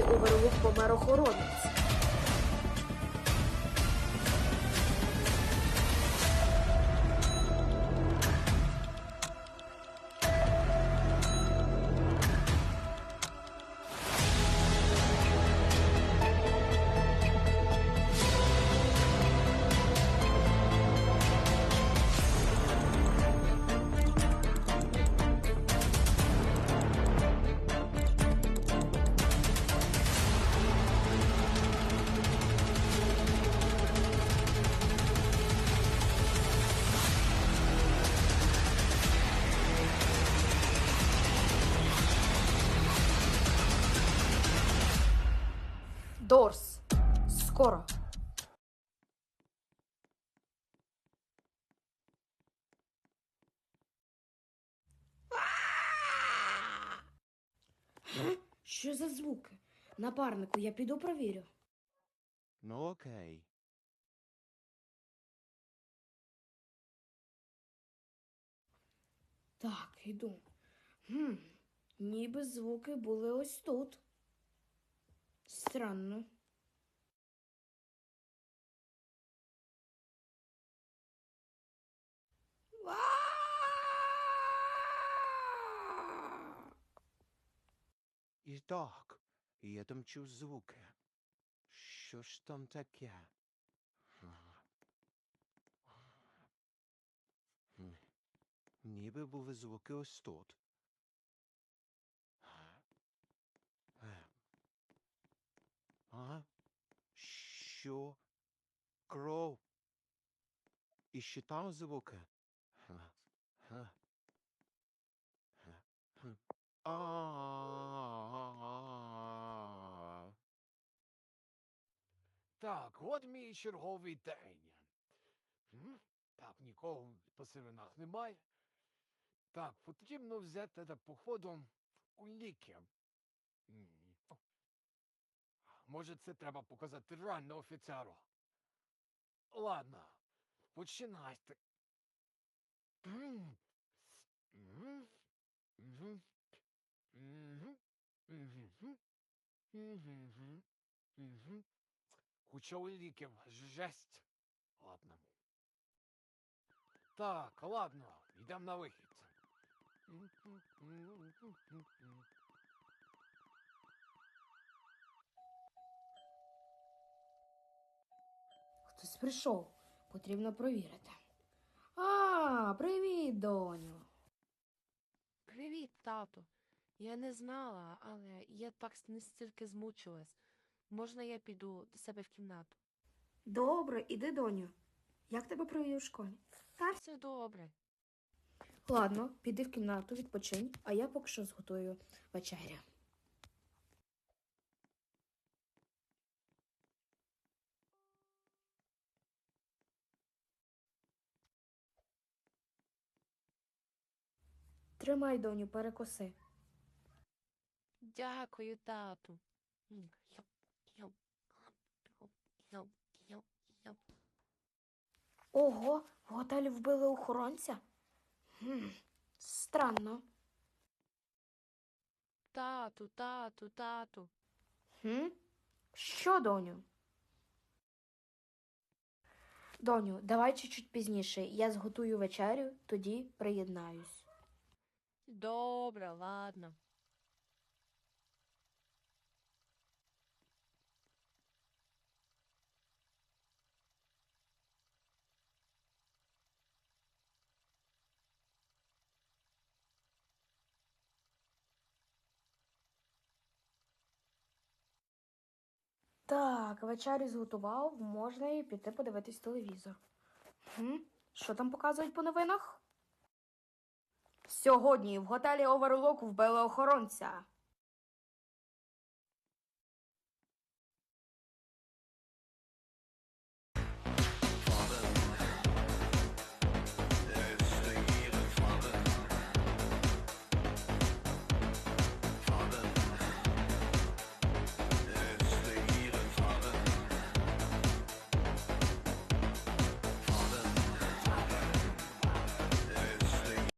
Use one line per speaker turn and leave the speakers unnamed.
готелі Оверлук помер охоронець. Дорс. Скоро. Що за звуки? Напарнику, я піду провірю.
Ну окей.
Так, іду. Хм, ніби звуки були ось тут. Странно.
І так, я там чув звуки. Що ж там таке? Ніби були звуки ось тут. Що? Кров? І ще там звуки? А.
Так, от мій черговий день. Так, нікого по сиренах немає. Так, потрібно взяти походу у ліки. Може, це треба показати рано офіцеру. Ладно, починайте. Куча ліків, жесть. Ладно. Так, ладно, йдемо на вихід.
Прийшов. Потрібно провірити. А, привіт, доню.
Привіт, тато. Я не знала, але я так настільки змучилась. Можна я піду до себе в кімнату?
Добре, іди, доню. Як тебе провів у школі?
Та все добре.
Ладно, піди в кімнату, відпочинь, а я поки що зготую вечерю. Тримай, доню, перекоси.
Дякую, тату.
Ого, в готелі вбили охоронця? Хм, странно.
Тату, тату, тату.
Хм? Що, доню? Доню, давай чуть-чуть пізніше. Я зготую вечерю, тоді приєднаюсь.
Добре, ладно.
Так, вечерю зготував, можна і піти подивитись телевізор. Хм? Що там показують по новинах? Сьогодні в готелі Оверлок вбили охоронця.